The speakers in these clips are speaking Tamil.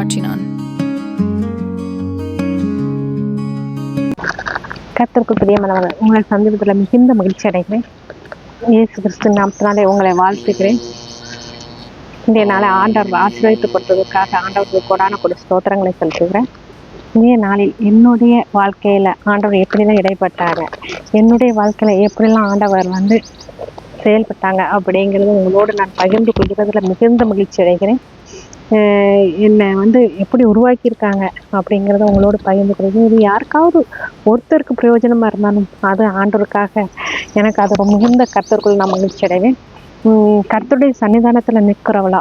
காட்டினான் கத்திற்கு பிரியமானவர்கள் உங்களை சந்திப்பதில் மிகுந்த மகிழ்ச்சி அடைகிறேன். இயேசு கிறிஸ்து நாமத்தினாலே உங்களை வாழ்த்துக்கிறேன் இன்றைய நாளை ஆண்டவர் ஆசீர்வதித்து கொடுத்ததுக்காக ஆண்டவருக்கு கொடான கொடு ஸ்தோத்திரங்களை செலுத்துகிறேன். இன்றைய நாளில் என்னுடைய வாழ்க்கையில் ஆண்டவர் எப்படிலாம் இடைப்பட்டார் என்னுடைய வாழ்க்கையில் எப்படிலாம் ஆண்டவர் வந்து செயல்பட்டாங்க அப்படிங்கிறது உங்களோடு நான் பகிர்ந்து கொள்கிறதுல மிகுந்த மகிழ்ச்சி அடைகிறேன். என்னை வந்து எப்படி உருவாக்கியிருக்காங்க அப்படிங்கிறத உங்களோடு பகிர்ந்து கொள்கிறேன் இது யாருக்காவது ஒருத்தருக்கு பிரயோஜனமாக இருந்தாலும் அது ஆண்டோருக்காக எனக்கு அது மிகுந்த கருத்தருக்குள் நான் மகிழ்ச்சி அடைவேன். கருத்துடைய சன்னிதானத்தில் நிற்கிறவளா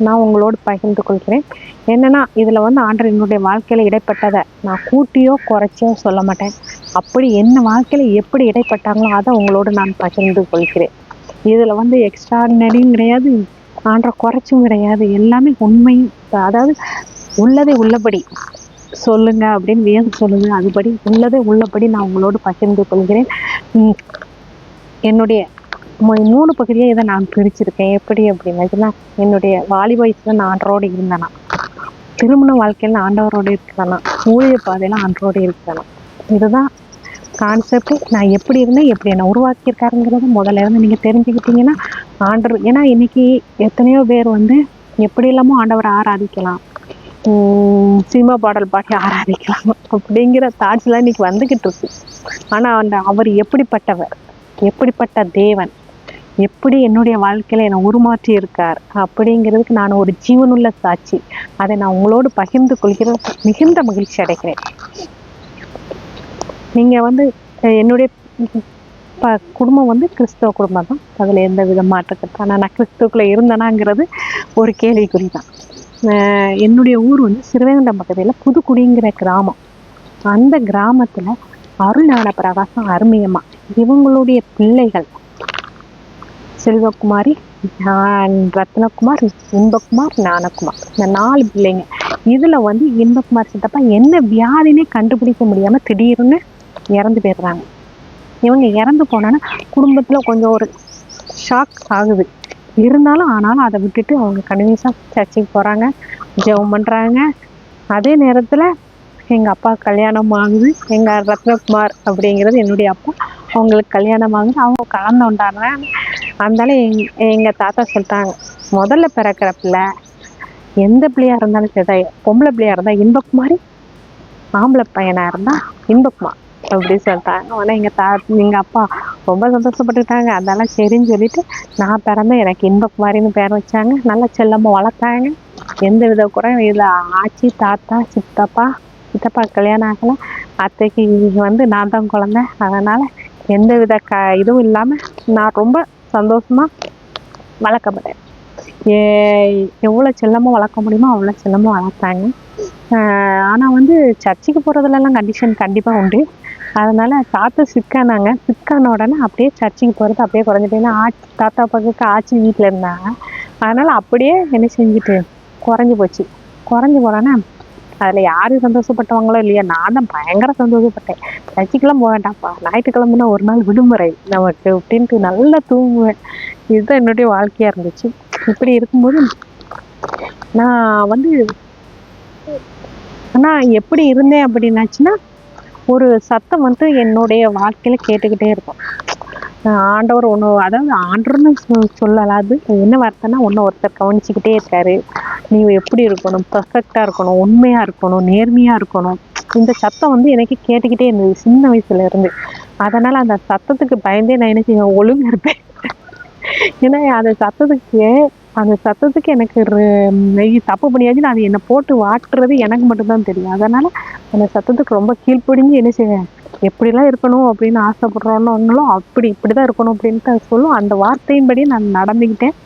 நான் உங்களோடு பகிர்ந்து கொள்கிறேன். என்னன்னா இதில் வந்து ஆண்டர் என்னுடைய வாழ்க்கையில் இடைப்பட்டதை நான் கூட்டியோ குறைச்சியோ சொல்ல மாட்டேன். அப்படி என்ன வாழ்க்கையில் எப்படி இடைப்பட்டாங்களோ அதை உங்களோடு நான் பகிர்ந்து கொள்கிறேன். இதில் வந்து எக்ஸ்ட்ராடினரியும் கிடையாது. ஆண்டரை குறைச்சும் கிடையாது. எல்லாமே உண்மை அதாவது உள்ளதை உள்ளபடி. சொல்லுங்க அப்படின்னு வேதம் சொல்லுது. அதுபடி உள்ளதை உள்ளபடி நான் உங்களோடு பகிர்ந்து கொள்கிறேன். என்னுடைய மூணு பகுதியை இதை நான் பிரிச்சிருக்கேன். எப்படி அப்படின்னா என்னுடைய வாலி வயசுல நான் ஆண்டரோடு இருந்தேனா. திருமண வாழ்க்கையில் நான் ஆண்டவரோடு இருக்கிறேனா ஊழிய பாதையில் ஆண்டரோடு இருக்கிறேனா இதுதான் கான்செப்ட் நான் எப்படி இருந்தேன் எப்படி என்னை உருவாக்கியிருக்காருங்கிறத முதல்ல இருந்து நீங்கள் தெரிஞ்சுக்கிட்டீங்கன்னா ஆண்டவர் ஏன்னா இன்னைக்கு எத்தனையோ பேர் வந்து எப்படி இல்லாமல் ஆண்டவரை ஆராதிக்கலாம். சினிமா பாடல் பாட்டி ஆராதிக்கலாம் அப்படிங்கிற தாட்ஸ்லாம் இன்னைக்கு வந்துக்கிட்டு இருக்கு. ஆனால் அந்த அவர் எப்படிப்பட்டவர் எப்படிப்பட்ட தேவன் எப்படி என்னுடைய வாழ்க்கையில் என்னை உருமாற்றி இருக்கார் அப்படிங்கிறதுக்கு நான் ஒரு ஜீவனுள்ள சாட்சி. அதை நான் உங்களோடு பகிர்ந்து கொள்கிறது மிகுந்த மகிழ்ச்சி அடைகிறேன். நீங்க வந்து என்னுடைய ப குடும்பம் வந்து கிறிஸ்தவ குடும்பம் தான். அதில் எந்த வித மாற்றக்கட்டு ஆனால் நான் கிறிஸ்துவுக்குள்ளே இருந்தேனாங்கிறது ஒரு கேள்விக்குறி தான். அஹ், என்னுடைய ஊர் வந்து சிறுவேங்கண்டம் பக்கத்தில் புதுக்குடிங்கிற கிராமம். அந்த கிராமத்தில் அருள்ஞான பிரகாசம் அருமையம்மா. இவங்களுடைய பிள்ளைகள் செல்வகுமாரி நான் ரத்னகுமார் இன்பகுமார் ஞானகுமார். இந்த நாலு பிள்ளைங்க. இதுல வந்து இன்பகுமார் சித்தப்பா என்ன வியாதினே கண்டுபிடிக்க முடியாமல் திடீர்னு இறந்து போயிடுறாங்க. இவங்க இறந்து போனோன்னா குடும்பத்தில் கொஞ்சம் ஒரு ஷாக் ஆகுது. இருந்தாலும் ஆனாலும் அதை விட்டுட்டு அவங்க கண்டினியூஸா சர்ச்சுக்கு போகிறாங்க ஜெபம் பண்ணுறாங்க அதே நேரத்தில் எங்கள் அப்பா கல்யாணம் ஆகுது எங்கள் ரத்னகுமார் அப்படிங்கிறது என்னுடைய அப்பா அவங்களுக்கு கல்யாணம் ஆகுது அவங்க கலந்து கொண்டாடுறாங்க. அதனால எங் எங்கள் தாத்தா சொல்லிட்டாங்க முதல்ல பிறக்கிற பிள்ளை எந்த பிள்ளையாக இருந்தாலும் சரி பொம்பளை பிள்ளையாக இருந்தால் இன்பகுமாரி ஆம்பளை பையனாக இருந்தால் இன்பகுமார் அப்படி சொல்லிட்டாங்க. உடனே எங்கள் தா எங்கள் அப்பா ரொம்ப சந்தோஷப்பட்டுட்டாங்க அதெல்லாம் சரின்னு சொல்லிட்டு நான் பிறந்தேன். எனக்கு இன்பகுமாரின்னு பேர் வச்சாங்க. நல்லா செல்லமாக வளர்த்தாங்க. எந்த வித குறையும் இதில் ஆச்சி தாத்தா சித்தப்பா சித்தப்பா கல்யாணம் ஆகலை. அத்தைக்கு வந்து நான் தான் குழந்தை. அதனால் எந்த வித க இதுவும் இல்லாமல் நான் ரொம்ப சந்தோஷமாக வளர்க்கப்பட்டேன். ஏ எவ்வளோ செல்லமாக வளர்க்க முடியுமோ அவ்வளோ செல்லமாக வளர்த்தாங்க. ஆனால் வந்து சர்ச்சுக்கு போகிறதுலலாம் கண்டிஷன் கண்டிப்பாக உண்டு. அதனால தாத்தா சிக்கானாங்க. சிக்கான உடனே அப்படியே சர்ச்சுக்கு போகிறது அப்படியே குறைஞ்சிட்டு ஏன்னா ஆச்சி தாத்தா பக்கத்துக்கு ஆச்சி வீட்டில் இருந்தாங்க. அதனால அப்படியே என்ன செஞ்சுட்டு குறைஞ்சி போச்சு. குறைஞ்சி போனோன்னே அதில் யார் சந்தோஷப்பட்டவங்களோ இல்லையா நான் தான் பயங்கர சந்தோஷப்பட்டேன். சர்ச்சுக்கெல்லாம் போக வேண்டாம்ப்பா. ஞாயிற்றுக்கிழமைனா ஒரு நாள் விடுமுறை. நமக்கு அப்படின்ட்டு நல்லா தூங்குவேன். இதுதான் என்னுடைய வாழ்க்கையாக இருந்துச்சு. இப்படி இருக்கும்போது நான் வந்து ஆனால் எப்படி இருந்தேன் அப்படின்னாச்சுன்னா ஒரு சத்தம் வந்து என்னுடைய வாழ்க்கையில கேட்டுக்கிட்டே இருக்கும். ஆண்டவர் ஒன்று அதாவது ஆண்டர்னு சொல்லலாம் அது என்ன வார்த்தைன்னா ஒன்று ஒருத்தர் கவனிச்சுக்கிட்டே இருக்காரு. நீ எப்படி இருக்கணும்? பர்ஃபெக்டாக இருக்கணும் உண்மையாக இருக்கணும் நேர்மையாக இருக்கணும். இந்த சத்தம் வந்து எனக்கு கேட்டுக்கிட்டே இருந்தது சின்ன வயசுல இருந்து. அதனால அந்த சத்தத்துக்கு பயந்தே நான் எனக்கு ஒழுங்கு இருப்பேன். ஏன்னா அந்த சத்தத்துக்கு அந்த சத்தத்துக்கு எனக்கு ரு- தப்பு பண்ணியாச்சு அது என்னை போட்டு வாட்டுறது எனக்கு மட்டும்தான் தெரியும். அதனால் அந்த சத்தத்துக்கு ரொம்ப கீழ்ப்படிஞ்சு என்ன செய்வேன்? எப்படிலாம் இருக்கணும் அப்படின்னு ஆசைப்படுறோன்னு அப்படி இப்படி தான் இருக்கணும் அப்படின்ட்டு சொல்லும். அந்த வார்த்தையின்படி நான் நடந்துக்கிட்டேன்.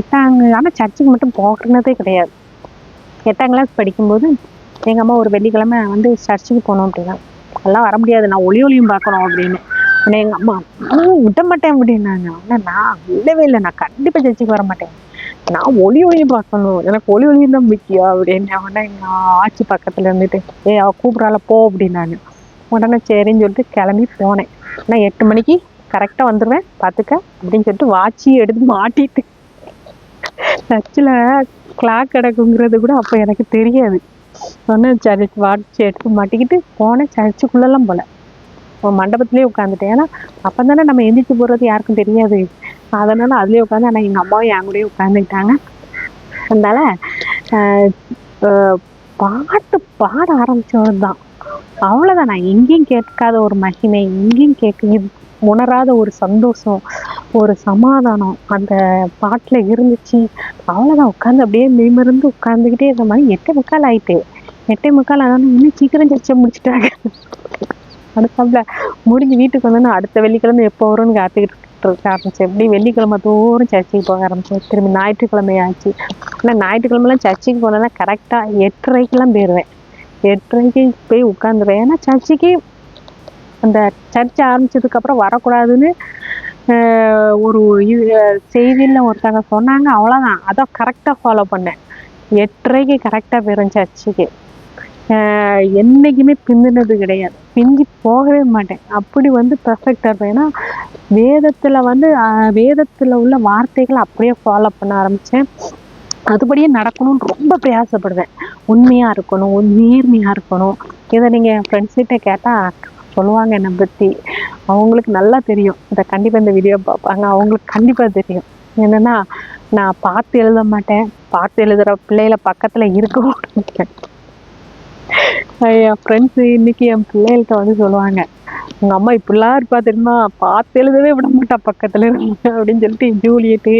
எட்டாங்க ஆனால் சர்ச்சுக்கு மட்டும் போகிறதே கிடையாது. எட்டாம் கிளாஸ் படிக்கும்போது எங்கள் அம்மா ஒரு வெள்ளிக்கிழமை வந்து சர்ச்சுக்கு போகணும் அப்படின்னா அதெல்லாம் வர முடியாது. நான் ஒளி ஒளியும் பார்க்கணும் அப்படின்னு. உடனே எங்கள் அம்மா விட மாட்டேன் அப்படின்னாங்க ஆனால் நான் விடவே இல்லை. நான் கண்டிப்பாக சர்ச்சுக்கு வர மாட்டேன். நான் ஒளி ஒளியும் பார்க்கணும். எனக்கு ஒளி ஒளியும் தான் முக்கியம் அப்படின்னு உடனே எங்கள் ஆச்சி பக்கத்தில் இருந்துட்டு ஏ அவ கூப்பிட்றால போ அப்படின்னாங்க உடனே சரின்னு சொல்லிட்டு கிளம்பி போனேன். நான் எட்டு மணிக்கு கரெக்டாக வந்துடுவேன் பார்த்துக்க அப்படின்னு சொல்லிட்டு வாட்சி எடுத்து மாட்டிட்டு. சர்ச்சில் கிளாக் கிடக்குங்கிறது கூட அப்போ எனக்கு தெரியாது. உடனே சர்ச் வாட்ச் எடுத்து மாட்டிக்கிட்டு போனேன். சர்ச்சுக்குள்ளெல்லாம் போல. மண்டபத்துலேயே உட்காந்துட்டேன் ஏன்னா அப்போ தானே நம்ம எந்திரிச்சு போகிறது யாருக்கும் தெரியாது. அதனால அதுலேயே உட்காந்து ஆனால் எங்கள் அம்மாவும் என் கூடயே உட்காந்துக்கிட்டாங்க அதனால பாட்டு பாட ஆரம்பித்தவர் தான் அவ்வளோதான் நான் எங்கேயும் கேட்காத ஒரு மகிமை எங்கேயும் கேட்க உணராத ஒரு சந்தோஷம் ஒரு சமாதானம் அந்த பாட்டில் இருந்துச்சு. அவ்வளோதான் உட்காந்து அப்படியே மெய்மருந்து உட்காந்துக்கிட்டே இருந்த மாதிரி எட்டே முக்கால் ஆயிட்டு. எட்டே முக்கால் ஆனாலும் இன்னும் சீக்கிரம் சர்ச்சை முடிச்சிட்டாங்க. அடுத்தாப்புல முடிஞ்சு வீட்டுக்கு வந்தோன்னா அடுத்த வெள்ளிக்கிழமை எப்போ வரும்னு காத்துக்கிட்டு இருக்க ஆரம்பிச்சேன். எப்படி வெள்ளிக்கிழமை தோறும் சர்ச்சுக்கு போக ஆரம்பிச்சேன். திரும்பி ஞாயிற்றுக்கிழமை ஆச்சு. ஆனால் ஞாயிற்றுக்கிழமெல்லாம் சர்ச்சுக்கு போனேன்னா கரெக்டாக எட்டரைக்கெல்லாம் போயிடுவேன் எட்டரைக்கு போய் உட்காந்துருவேன் ஏன்னா சர்ச்சுக்கு அந்த சர்ச் ஆரம்பிச்சதுக்கப்புறம் வரக்கூடாதுன்னு ஒரு இது செய்தியில் ஒருத்தங்க சொன்னாங்க. அவ்வளோதான் அதை கரெக்டாக ஃபாலோ பண்ணேன். எட்டரைக்கு கரெக்டாக போயிடும் சர்ச்சுக்கு. என்றைக்குமே பிந்தினது கிடையாது. பிந்தி போகவே மாட்டேன். அப்படி வந்து பர்ஃபெக்டாக இருப்பேன். ஏன்னா வேதத்தில் வந்து வேதத்தில் உள்ள வார்த்தைகளை அப்படியே ஃபாலோ பண்ண ஆரம்பித்தேன் அதுபடியே நடக்கணும்னு ரொம்ப பிரயாசப்படுவேன். உண்மையாக இருக்கணும் நேர்மையாக இருக்கணும். இதை நீங்கள் என் ஃப்ரெண்ட்ஸ்கிட்ட கேட்டால் சொல்லுவாங்க என்னை பற்றி அவங்களுக்கு நல்லா தெரியும். இதை கண்டிப்பாக இந்த வீடியோ பார்ப்பாங்க. அவங்களுக்கு கண்டிப்பாக தெரியும். என்னென்னா நான் பார்த்து எழுத மாட்டேன். பார்த்து எழுதுகிற பிள்ளைகளை பக்கத்தில் இருக்கவும் மாட்டேன். என் ஃப்ரெண்ட்ஸு இன்னைக்கு என் பிள்ளைகள்கிட்ட வந்து சொல்லுவாங்க உங்க அம்மா இப்படிலாம் இருப்பா தெரியுமா? பார்த்து எழுதவே விட மாட்டா பக்கத்துல இருந்து அப்படின்னு சொல்லிட்டு ஜூலியட்டு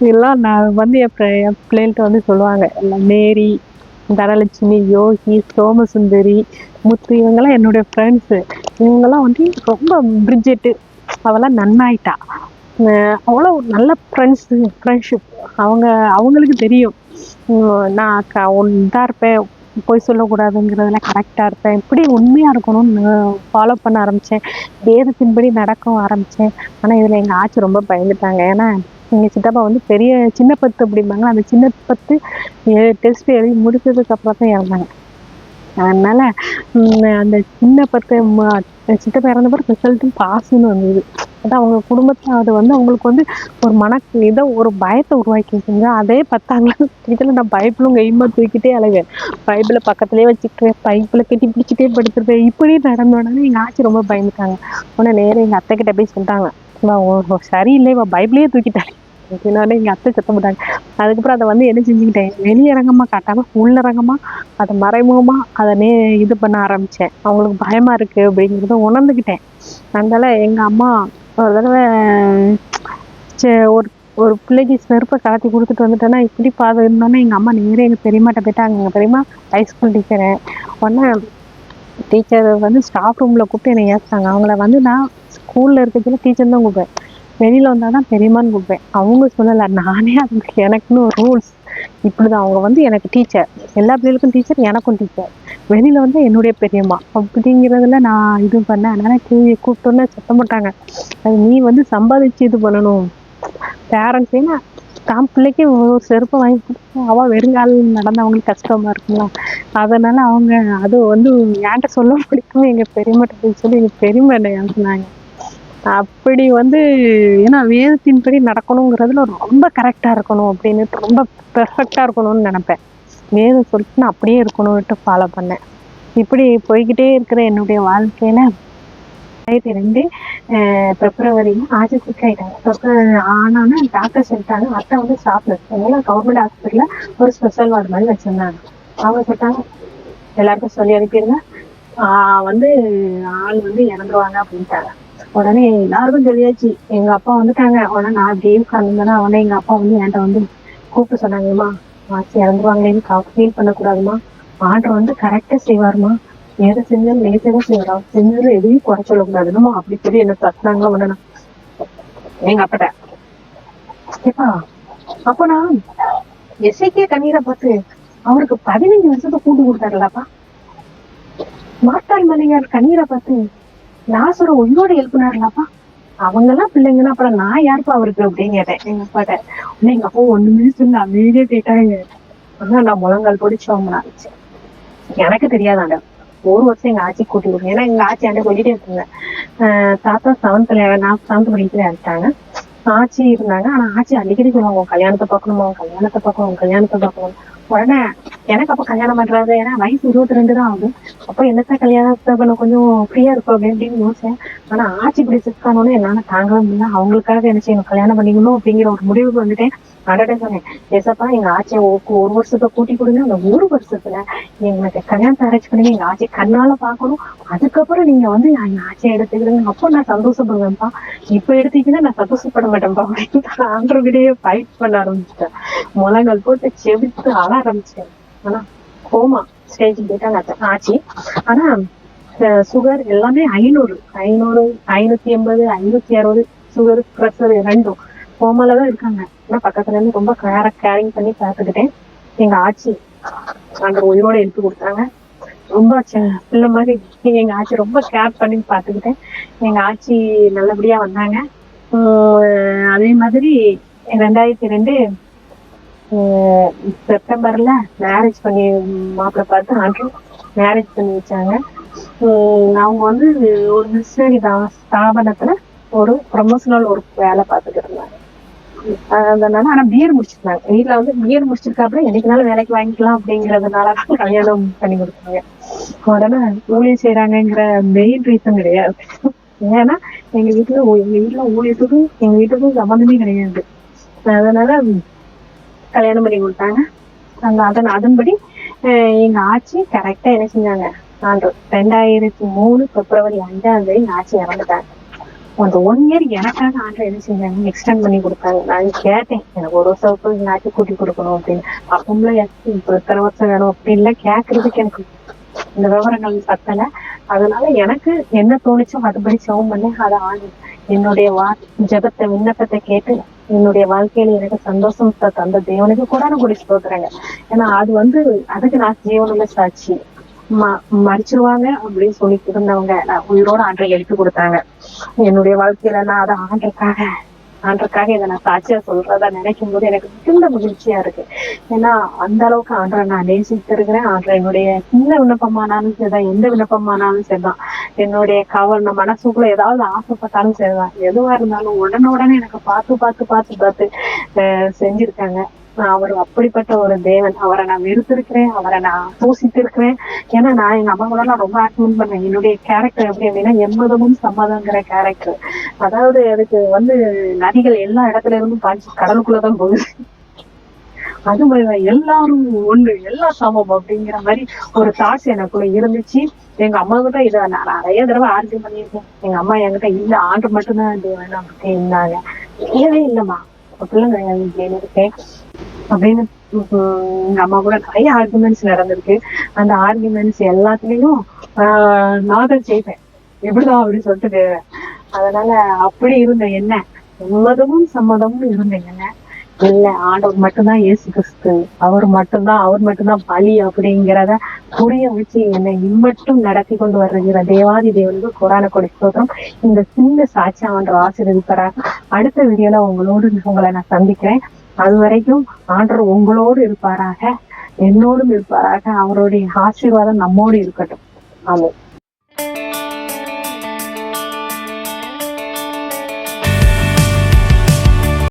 இதெல்லாம் நான் வந்து என் ஃப்ரெ- என் பிள்ளைகள்கிட்ட வந்து சொல்லுவாங்க. எல்லாம் மேரி தனலட்சுமி யோகி சோமசுந்தரி முத்து இவங்கெல்லாம் என்னுடைய ஃப்ரெண்ட்ஸு இவங்கெல்லாம் வந்து ரொம்ப பிரிட்ஜெட்டு அவெல்லாம் நன்னாயிட்டா. அவ்வளோ நல்ல ஃப்ரெண்ட்ஸு ஃப்ரெண்ட்ஷிப் அவங்க அவங்களுக்கு தெரியும். நான் க இதாக இருப்பேன் பொய் சொல்லக்கூடாதுங்கிறதுல கரெக்டாக இருப்பேன். இப்படி உண்மையாக இருக்கணும்னு ஃபாலோ பண்ண ஆரம்பித்தேன் வேதத்தின்படி நடக்கவும் ஆரம்பித்தேன் ஆனால் இதில் எங்கள் ஆச்சி ரொம்ப பயந்துட்டாங்க. ஏன்னா எங்கள் சித்தப்பா வந்து பெரிய சின்ன பத்து அப்படிம்பாங்க அந்த சின்ன பத்து டெஸ்ட் எழுதி முடித்ததுக்கப்புறம் தான் இறந்தாங்க. அதனால உம் அந்த சின்ன பத்து ம- சித்தப்பா இறந்த பிறகு ரிசல்ட்டும் பாஸ்ன்னு வந்தது. அது அவங்க குடும்பத்தில் அது வந்து அவங்களுக்கு வந்து ஒரு மன இதை ஒரு பயத்தை உருவாக்கி வச்சுங்க அதே பத்தாங்களா இதில் நான் பைபிளும் கைமா தூக்கிட்டே அலைவேன். பைபிளை பக்கத்துலேயே வச்சுக்கிட்டு பைபிளை கட்டி பிடிச்சிட்டே படுத்துருப்பேன். இப்படி நடந்தோடனே எங்கள் ஆச்சி ரொம்ப பயந்துட்டாங்க. உடனே நேரம் எங்கள் அத்தை கிட்ட போய் சொல்லிட்டாங்க "அம்மா, சரியில்லை இவன் பைபிளையே தூக்கிட்டாங்க அப்படின்னோடனே எங்கள் அத்தை சத்தம் போட்டாங்க. அதுக்கப்புறம் அதை வந்து என்ன செஞ்சுக்கிட்டேன்? வெளியரங்கமாக காட்டாமல் உள்ளரங்கமாக அதை மறைமுகமாக அதை நே இது பண்ண ஆரம்பித்தேன் அவங்களுக்கு பயமாக இருக்கு அப்படிங்கிறத உணர்ந்துக்கிட்டேன். அதனால் எங்கள் அம்மா ஒரு தடவை சே- ஒரு ஒரு பிள்ளைக்கு செருப்பை கலத்தி கொடுத்துட்டு வந்துட்டேன்னா இப்படி பாது இருந்தோன்னே எங்கள் அம்மா நேரே எங்கள் பெரியம்மாட்ட போயிட்டாங்க. எங்கள் பெரியம்மா ஹைஸ்கூல் டீச்சரு உடனே டீச்சர் வந்து ஸ்டாஃப் ரூமில் கூப்பிட்டு என்னை ஏற்றாங்க அவங்கள வந்து நான் ஸ்கூலில் இருக்கிறதுல டீச்சர் தான் கூப்பிடுவேன். வெளியில் வந்தால் தான் பெரியம்மான்னு கூப்பிடுவேன். அவங்க சொல்லலை நானே அதுக்கு எனக்குன்னு ஒரு ரூல்ஸ் இப்படி தான் அவங்க வந்து எனக்கு டீச்சர் எல்லா பிள்ளைகளுக்கும் டீச்சர் எனக்கும் டீச்சர் வெளியில் வந்து என்னுடைய பெரியம்மா. அப்படிங்கிறதுல நான் இது பண்ணேன். அதனால் கேள்வி கூப்பிட்டோன்னே சத்தம் போட்டாங்க. அது நீ வந்து சம்பாதிச்சு இது பண்ணணும். பேரண்ட்ஸ் ஏன்னா தான் பிள்ளைக்கு ஒரு செருப்பை வாங்கி கொடுத்தா அவள் வெறுங்கால் நடந்து அவங்களுக்கு கஷ்டமா இருக்குங்களா அதனால அவங்க அது வந்து என்கிட்ட சொல்ல பிடிக்கும் எங்க பெரியம்மாட்ட சொல்லி எங்க பெரியம்மா என்ன சொன்னாங்க அப்படி வந்து ஏன்னா வேதத்தின்படி நடக்கணுங்கிறதுல ரொம்ப கரெக்டாக இருக்கணும் அப்படின்னு ரொம்ப பெர்ஃபெக்டாக இருக்கணும்னு நினைப்பேன். வேதம் சொல்லிட்டு நான் அப்படியே இருக்கணும்ட்டு ஃபாலோ பண்ணேன். இப்படி போய்கிட்டே இருக்கிற என்னுடைய வாழ்க்கையில ரெண்டாயிரத்தி ரெண்டு பிப்ரவரியில் பிப்ரவரி ஆஜி சிக் ஆயிட்டாங்க ஆனோன்னு டாக்டர் சொல்லிட்டாங்க அத்தை வந்து சாப்பிடு. அதனால கவர்மெண்ட் ஹாஸ்பிட்டலில் ஒரு ஸ்பெஷல் வார்டு மாதிரி வச்சுருந்தாங்க. அவங்க சொல்லிட்டாங்க எல்லாருக்கும் சொல்லி அனுப்பிடுங்க. வந்து ஆள் வந்து இறந்துருவாங்க அப்படின்ட்டாங்க. உடனே எல்லாருக்கும் சொல்லியாச்சு எங்க அப்பா வந்துட்டாங்க. உடனே நான் அப்படியே உட்காந்துருந்தேன்னா உடனே எங்க அப்பா வந்து என்கிட்ட வந்து கூப்பிட்டு சொன்னாங்கம்மா மாசி இறந்துருவாங்களேன்னு ஃபீல் பண்ணக்கூடாதுமா ஆர்டர் வந்து கரெக்டா செய்வாருமா நேரம் செஞ்சாலும் லேசாக செய்வாரா. செஞ்சதுல எதையும் குறை சொல்லக்கூடாது அப்படி சொல்லி என்ன தட்டினாங்க உடனே. எங்க அப்பாட்ட. ஏப்பா அப்போ நான் எஸ்ஐக்கே கண்ணீரை பார்த்து அவருக்கு பதினஞ்சு வருஷத்தை கூட்டு கொடுத்தாருலப்பா மாட்டாள் மலையார் கண்ணீரை பார்த்து லாசர உயிரோட எழுப்பினாருலப்பா? அவங்க எல்லாம் பிள்ளைங்கன்னா அப்புறம் நான் யாருப்பா அவருக்கு அப்படின்னு கேட்டேன். எங்க அப்பாட்ட உடனே எங்க அப்பா ஒண்ணுமே சொல்லு அமைதியே கேட்டாங்க ஆனா நான் முழங்கால் பிடிச்சு அவங்க எனக்கு தெரியாதாண்ட. ஒரு வருஷம் எங்க ஆட்சி கூட்டி விடுங்க ஏன்னா எங்க ஆட்சி ஆண்ட சொல்லிட்டே இருந்தேன் ஆஹ் தாத்தா செவன்த்ல நான் செவன்த் படிக்கல ஆயிட்டாங்க ஆச்சி இருந்தாங்க. ஆனா ஆச்சி அடிக்கடி சொல்லுவாங்க கல்யாணத்தை பார்க்கணுமா? கல்யாணத்தை பார்க்கணும்? கல்யாணத்தை பார்க்கணும் உடனே எனக்கு அப்ப கல்யாணம் பண்றாரு ஏன்னா வயசு இருபத்தி ரெண்டு தான் ஆகுது. அப்ப என்னத்த கல்யாணத்தை பண்ண கொஞ்சம் ஃப்ரீயா இருக்கும் அப்படி அப்படின்னு யோசிச்சேன். ஆனா ஆட்சி இப்படி என்னால தாங்கவே முடியல. அவங்களுக்காக என்ன செய்யணும்? கல்யாணம் பண்ணிக்கணும் அப்படிங்கிற ஒரு முடிவுக்கு வந்துட்டேன். அடடே சொன்னேன் ஏசப்பா எங்க ஆச்சியை ஒரு ஒரு வருஷத்தை கூட்டி கொடுங்க. அந்த ஒரு வருஷத்துல எனக்கு கல்யாணத்தை அரேஞ்ச் பண்ணுங்க எங்க ஆச்சியை கண்ணால பாக்கணும் அதுக்கப்புறம் நீங்க வந்து நான் எங்க ஆச்சியை எடுத்துக்கிறீங்க அப்போ நான் சந்தோஷப்படுவேன்ப்பா. இப்ப எடுத்தீங்கன்னா நான் சந்தோஷப்பட மாட்டேன்ப்பா அப்படின்னு ஆண்டவர்கிட்டயே ஃபைட் பண்ண ஆரம்பிச்சிட்டேன். முழங்கால் போட்டு செவித்து அழ ஆரம்பிச்சிட்டேன். ஆனா கோமா ஸ்டேஜ் போயிட்டாங்க அத்தை- ஆச்சி. ஆனா சுகர் எல்லாமே ஐநூறு ஐநூறு ஐநூத்தி எண்பது ஐநூத்தி அறுபது சுகர் ப்ரெஷர் ரெண்டும் கோமால தான் இருக்காங்க. ஆனா பக்கத்துல இருந்து ரொம்ப கேர கேரிங் பண்ணி பார்த்துக்கிட்டேன். எங்க ஆச்சி அந்த உயிரோட எடுத்து கொடுத்தாங்க. ரொம்ப பிள்ளை மாதிரி எங்க ஆச்சி ரொம்ப கேர் பண்ணி பார்த்துக்கிட்டேன். எங்க ஆச்சி நல்லபடியா வந்தாங்க. அதே மாதிரி ரெண்டாயிரத்தி ரெண்டு செப்டம்பர்ல மேரேஜ் பண்ணி மாப்பிள்ளை பார்த்து ஆண்ட்ரூ மேரேஜ் பண்ணி வச்சாங்க. அவங்க வந்து ஒரு மிஷினரி ஸ்தாபனத்துல ஒரு ப்ரொமோஷனல் ஒரு வேலை பார்த்துட்டு இருந்தாங்க. அதனால ஆனா பிஎட் முடிச்சிருக்காங்க வீட்டுல வந்து பிஎட் முடிச்சிருக்காப்புல என்னைக்குனாலும் வேலைக்கு வாங்கிக்கலாம் அப்படிங்கறதுனால தான் கல்யாணம் பண்ணி கொடுத்தாங்க. உடனே ஊழியர் செய்யறாங்கங்கிற மெயின் ரீசன் கிடையாது. ஏன்னா எங்க வீட்டுல எங்க வீட்டுல ஊழியத்துக்கும் எங்க வீட்டுக்கும் சம்மந்தமே கிடையாது. அதனால கல்யாணம் பண்ணி கொடுத்தாங்க. அந்த அதன் அதன்படி அஹ் எங்க ஆட்சி கரெக்டா என்ன செஞ்சாங்க? ஆண்டு ரெண்டாயிரத்தி மூணு பிப்ரவரி அஞ்சாம் தேதி ஆட்சி இறந்துட்டாங்க. அந்த ஒன் இயர் எனக்காக ஆண்டு என்ன செஞ்சாங்க எக்ஸ்டெண்ட் பண்ணி கொடுத்தாங்க நான் கேட்டேன். எனக்கு ஒரு வருஷத்துக்கு எங்க கூட்டி கொடுக்கணும் அப்படின்னு. அப்பம்ல இப்போ இத்தனை வருஷம் வேணும் அப்படின்லாம் கேட்கறதுக்கு எனக்கு இந்த விவரங்கள் பத்தல. அதனால எனக்கு என்ன தோணுச்சோ அதுபடி சவம் பண்ணி அதை ஆண்டு. என்னுடைய வா ஜெபத்தை விண்ணப்பத்தை கேட்டு என்னுடைய வாழ்க்கையில எனக்கு சந்தோஷத்தை தந்த தேவனுக்கு கூட நான் குடி ஸ்தோத்திரங்க. ஏன்னா அது வந்து அதுக்கு நான் ஜீவனில் சாட்சி. ம- மறிச்சிருவாங்க அப்படின்னு சொல்லிட்டு இருந்தவங்க நான் உயிரோட ஆண்டரை எடுத்து கொடுத்தாங்க. என்னுடைய வாழ்க்கையில நான் அதை ஆண்டுக்காக ஆண்டுக்காக இதை நான் சாட்சியா சொல்றதா நினைக்கும் போது எனக்கு மிகுந்த மகிழ்ச்சியா இருக்கு. ஏன்னா அந்த அளவுக்கு ஆண்டரை நான் நேசித்திருக்கிறேன். ஆண்டரை என்னுடைய சின்ன விண்ணப்பமானாலும் சரிதான் எந்த விண்ணப்பமானாலும் சரிதான். என்னுடைய கவர்ன மனசுக்குள்ள ஏதாவது ஆசைப்பட்டாலும் சரிதான். எதுவா இருந்தாலும் உடனே உடனே எனக்கு பார்த்து பார்த்து பார்த்து பார்த்து செஞ்சிருக்காங்க. அவர் அப்படிப்பட்ட ஒரு தேவன். அவரை நான் வெறுத்திருக்கிறேன். அவரை நான் பூசித்திருக்கிறேன் ஏன்னா நான் எங்க அம்மா கூட நான் ரொம்ப ஆக்மெண்ட் பண்ணேன். என்னுடைய கேரக்டர் எப்படி அப்படின்னா எம்மதமும் சம்மதங்கிற கேரக்டர் அதாவது அதுக்கு வந்து நதிகள் எல்லா இடத்துல இருந்தும் பாய்ச்சி கடலுக்குள்ளதான் போகுது. அது மாதிரி எல்லாரும் ஒண்ணு எல்லாம் சமம் அப்படிங்கிற மாதிரி ஒரு தாட்ஸ் எனக்குள்ள இருந்துச்சு. எங்க அம்மா கிட்ட இதை நான் நிறைய தடவை ஆர்கியூ பண்ணியிருக்கேன். எங்க அம்மா என்கிட்ட இல்ல ஆண்டு மட்டும்தான் தேவன் அப்படின்னு இருந்தாங்க இல்லவே இல்லம்மா. அப்படிலாம் கிடையாது இருக்கேன். அப்படின்னு நம்ம எங்க அம்மா கூட நிறைய ஆர்குமெண்ட்ஸ் நடந்திருக்கு. அந்த ஆர்குமெண்ட்ஸ் எல்லாத்துலயும் ஆஹ் நான் தான் ஜெயிப்பேன். எப்படிதான் அப்படின்னு சொல்லிட்டு அதனால அப்படி இருந்த என்ன? சம்மதமும் சம்மதமும் இருந்த என்ன? இல்ல ஆண்டவர் மட்டும்தான் இயேசு கிறிஸ்து. அவர் மட்டும்தான் அவர் மட்டும்தான் பலி அப்படிங்கிறத புரிய வச்சு என்னை இம்மட்டும் நடத்தி கொண்டு வருகிற தேவாதி தேவனுக்கு குரான கொடி ஸ்தோத்திரம். இந்த சின்ன சாட்சி ஆசிரியர் ஆசீர்வதிப்பாராக அடுத்த வீடியோல உங்களோடு உங்களை நான் சந்திக்கிறேன். அதுவரைக்கும் வரைக்கும் ஆண்டவர் உங்களோடு இருப்பாராக என்னோடும் இருப்பாராக. அவருடைய ஆசீர்வாதம் நம்மோடு இருக்கட்டும். ஆமாம்